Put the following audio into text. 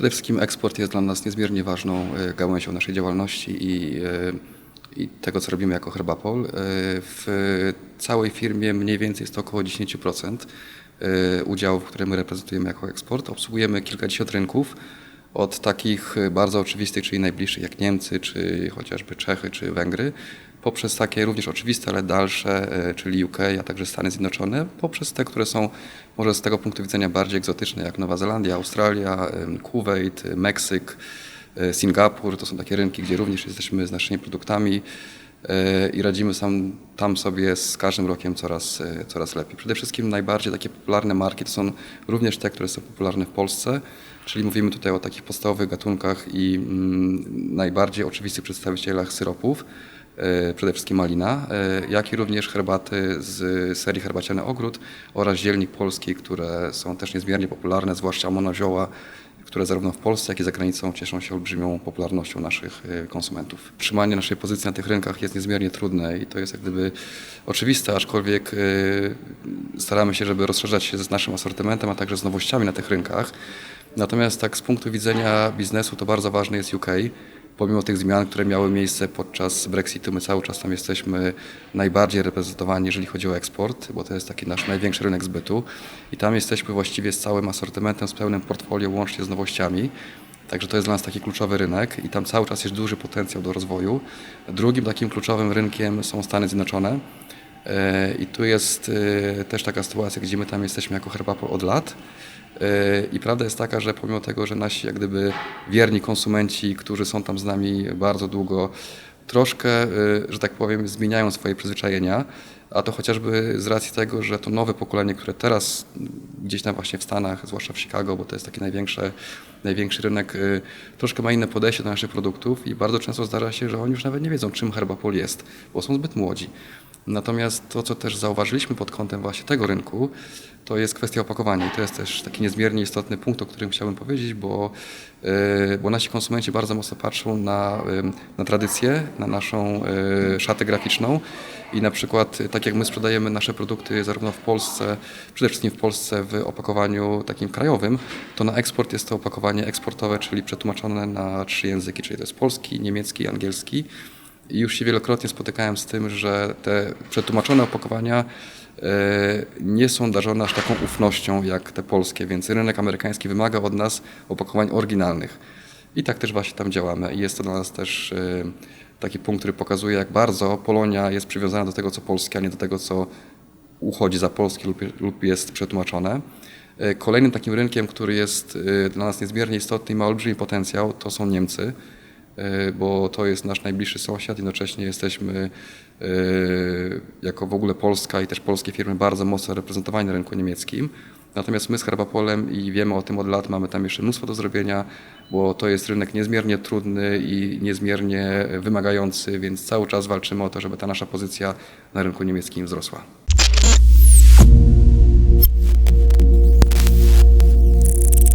Przede wszystkim eksport jest dla nas niezmiernie ważną e, gałęzią naszej działalności i, e, i tego, co robimy jako Herbapol. E, W całej firmie mniej więcej jest to około 10% e, udziałów, które my reprezentujemy jako eksport. Obsługujemy kilkadziesiąt rynków, od takich bardzo oczywistych, czyli najbliższych jak Niemcy, czy chociażby Czechy, czy Węgry, poprzez takie również oczywiste, ale dalsze, e, czyli UK, a także Stany Zjednoczone, poprzez te, które są może z tego punktu widzenia bardziej egzotyczne, jak Nowa Zelandia, Australia, Kuwait, e, Meksyk, e, Singapur. To są takie rynki, gdzie również jesteśmy z naszymi produktami i radzimy sam, tam sobie z każdym rokiem coraz, coraz lepiej. Przede wszystkim najbardziej takie popularne marki to są również te, które są popularne w Polsce, czyli mówimy tutaj o takich podstawowych gatunkach i mm, najbardziej oczywistych przedstawicielach syropów przede wszystkim malina, e, jak i również herbaty z serii herbaciany Ogród oraz zielnik polski, które są też niezmiernie popularne, zwłaszcza monozioła, które zarówno w Polsce, jak i za granicą cieszą się olbrzymią popularnością naszych e, konsumentów. Trzymanie naszej pozycji na tych rynkach jest niezmiernie trudne i to jest jak gdyby oczywiste, aczkolwiek e, staramy się, żeby rozszerzać się z naszym asortymentem, a także z nowościami na tych rynkach. Natomiast tak z punktu widzenia biznesu to bardzo ważny jest UK. Pomimo tych zmian, które miały miejsce podczas Brexitu, my cały czas tam jesteśmy najbardziej reprezentowani, jeżeli chodzi o eksport, bo to jest taki nasz największy rynek zbytu. I tam jesteśmy właściwie z całym asortymentem, z pełnym portfolio, łącznie z nowościami. Także to jest dla nas taki kluczowy rynek i tam cały czas jest duży potencjał do rozwoju. Drugim takim kluczowym rynkiem są Stany Zjednoczone. E, I tu jest e, też taka sytuacja, gdzie my tam jesteśmy jako Herbapol od lat. E, I prawda jest taka, że pomimo tego, że nasi jak gdyby wierni konsumenci, którzy są tam z nami bardzo długo, troszkę, e, że tak powiem, zmieniają swoje przyzwyczajenia, a to chociażby z racji tego, że to nowe pokolenie, które teraz gdzieś tam właśnie w Stanach, zwłaszcza w Chicago, bo to jest taki największy, największy rynek, y, troszkę ma inne podejście do naszych produktów i bardzo często zdarza się, że oni już nawet nie wiedzą, czym Herbapol jest, bo są zbyt młodzi. Natomiast to, co też zauważyliśmy pod kątem właśnie tego rynku, to jest kwestia opakowania i to jest też taki niezmiernie istotny punkt, o którym chciałbym powiedzieć, bo, y, bo nasi konsumenci bardzo mocno patrzą na, y, na tradycję, na naszą y, szatę graficzną i na przykład tak jak my sprzedajemy nasze produkty zarówno w Polsce, przede wszystkim w Polsce w opakowaniu takim krajowym, to na eksport jest to opakowanie eksportowe, czyli przetłumaczone na trzy języki, czyli to jest polski, niemiecki, angielski. I już się wielokrotnie spotykałem z tym, że te przetłumaczone opakowania e, nie są darzone aż taką ufnością jak te polskie, więc rynek amerykański wymaga od nas opakowań oryginalnych. I tak też właśnie tam działamy. I jest to dla nas też e, taki punkt, który pokazuje, jak bardzo Polonia jest przywiązana do tego, co polskie, a nie do tego, co uchodzi za polskie lub, lub jest przetłumaczone. E, Kolejnym takim rynkiem, który jest e, dla nas niezmiernie istotny i ma olbrzymi potencjał, to są Niemcy, e, bo to jest nasz najbliższy sąsiad. Jednocześnie jesteśmy e, jako w ogóle Polska i też polskie firmy bardzo mocno reprezentowani na rynku niemieckim. Natomiast my z Herbapolem i wiemy o tym od lat, mamy tam jeszcze mnóstwo do zrobienia, bo to jest rynek niezmiernie trudny i niezmiernie wymagający, więc cały czas walczymy o to, żeby ta nasza pozycja na rynku niemieckim wzrosła.